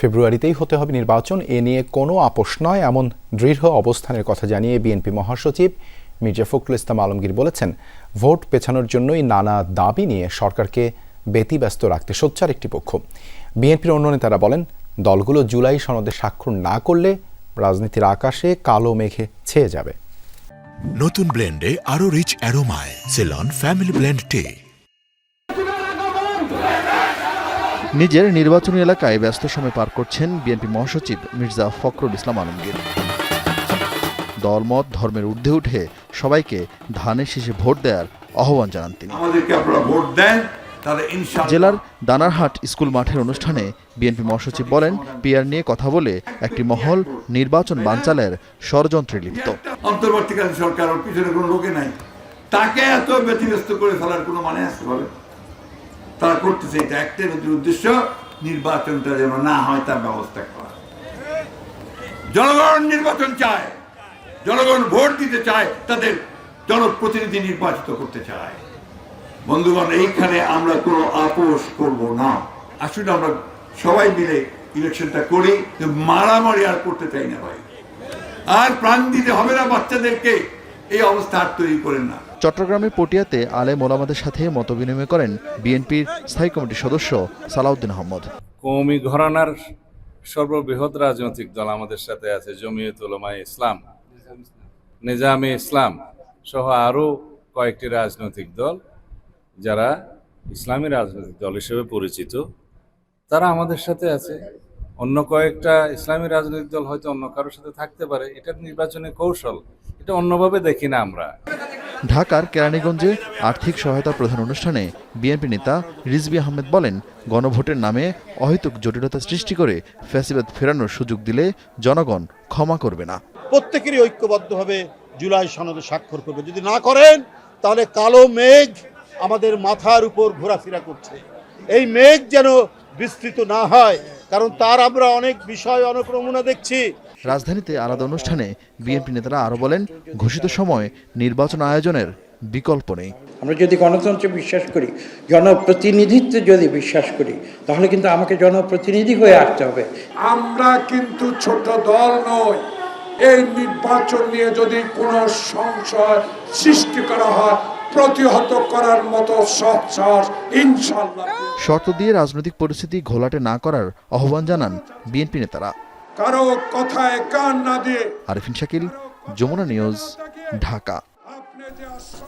ফেব্রুয়ারিতেই হতে হবে নির্বাচন। এ নিয়ে কোনো আপোষ নয়, এমন দৃঢ় অবস্থানের কথা জানিয়ে বিএনপি মহাসচিব মির্জা ফখরুল ইসলাম আলমগীর বলেছেন, ভোট পেছানোর জন্যই নানা দাবি নিয়ে সরকারকে ব্যতিব্যস্ত রাখতে সোচ্চার একটি পক্ষ। বিএনপির অন্য নেতারা বলেন, দলগুলো জুলাই সনদে স্বাক্ষর না করলে রাজনীতির আকাশে কালো মেঘে ছেয়ে যাবে। নতুন ব্লেন্ডে আরও রিচ অ্যারোমায়, সেলন, ফ্যামিলি ব্লেন্ড টে। নিজের নির্বাচনী এলাকায় ব্যস্ত সময় পার করছেন বিএনপি মহাসচিব মির্জা ফখরুল ইসলাম আলমগীর। দলমত ধর্মের ঊর্ধ্বে উঠে সবাইকে ধানের শীষে ভোট দেওয়ার আহ্বান জানান তিনি। জেলার দানারহাট স্কুল মাঠের অনুষ্ঠানে বিএনপি মহাসচিব বলেন পিয়ার নিয়ে কথা বলে একটি মহল নির্বাচন বানচালের ষড়যন্ত্রে লিপ্ত। অন্তর্বর্তীকালীন সরকার পিছনে কোনো লোকে নাই। তাকে এত ব্যতিব্যস্ত করে ফেলার কোনো মানে তারা করতেছে এটা একটাই উদ্দেশ্য, নির্বাচনটা যেন না হয় তার ব্যবস্থা করা। জনগণ নির্বাচন চায়, জনগণ ভোট দিতে চায়, তাদের জনপ্রতিনিধি নির্বাচিত করতে চায়। বন্ধুগণ, এইখানে আমরা কোনো আপোষ করব না। আসুন আমরা সবাই মিলে ইলেকশনটা করি মারামারি আর করতে চাই না ভাই। আর প্রাণ দিতে হবে না বাচ্চাদেরকে। এই অবস্থা আর তৈরি করেন না। চট্টগ্রামের পটিয়াতে আলে মোলামাদের সাথে মতবিনিময় করেন বিএনপির স্থায়ী কমিটির সদস্য সালাউদ্দিন আহমদ। কৌমি ঘরানার সর্ববৃহৎ রাজনৈতিক দল আমাদের সাথে আছে, জমিয়ত উলামায়ে ইসলাম, নিজামে ইসলাম সহ আরও কয়েকটি রাজনৈতিক দল যারা ইসলামী রাজনৈতিক দল হিসেবে পরিচিত। তারা আমাদের সাথে আছে। অন্য কয়েকটা ইসলামী রাজনৈতিক দল হয়তো অন্য কারোর সাথে থাকতে পারে। এটা নির্বাচনী কৌশল। এটা অন্যভাবে দেখি না আমরা। ঢাকার কেরানীগঞ্জে আর্থিক সহায়তা প্রধান অনুষ্ঠানে বিএনপি নেতা রিজবি আহমেদ বলেন, গণভোটের নামে অহেতুক জটিলতা সৃষ্টি করে ফ্যাসিবাদ ফেরানোর সুযোগ দিলে জনগণ ক্ষমা করবে না। প্রত্যেকেরই ঐক্যবদ্ধভাবে জুলাই সনদে স্বাক্ষর করবে। যদি না করেন, তাহলে কালো মেঘ আমাদের মাথার উপর ঘোরাফেরা করছে। এই মেঘ যেন বিস্তৃত না হয়, কারণ তার আমরা অনেক বিষয়, অনেক নমুনা দেখছি। রাজধানীতে আলাদা অনুষ্ঠানে বিএনপি নেতারা আরও বলেন ঘোষিত সময় নির্বাচন আয়োজনের বিকল্প নেই। আমরা যদি গণতন্ত্রে বিশ্বাস করি জনপ্রতিনিধিত্বে যদি বিশ্বাস করি তাহলে কিন্তু আমাকে জনপ্রতিনিধি হয়ে আসতে হবে। আমরা কিন্তু ছোট দল নই। এই নির্বাচন নিয়ে যদি কোনো সংশয় সৃষ্টি করা হয় প্রতিহত করার মতো সৎসাহস ইনশাল্লাহ। শর্ত দিয়ে রাজনৈতিক পরিস্থিতি ঘোলাটে না করার আহ্বান জানান বিএনপি নেতারা। কারও কথায় কান না দিয়ে আরফিন শাকিল যমুনা নিউজ ঢাকা।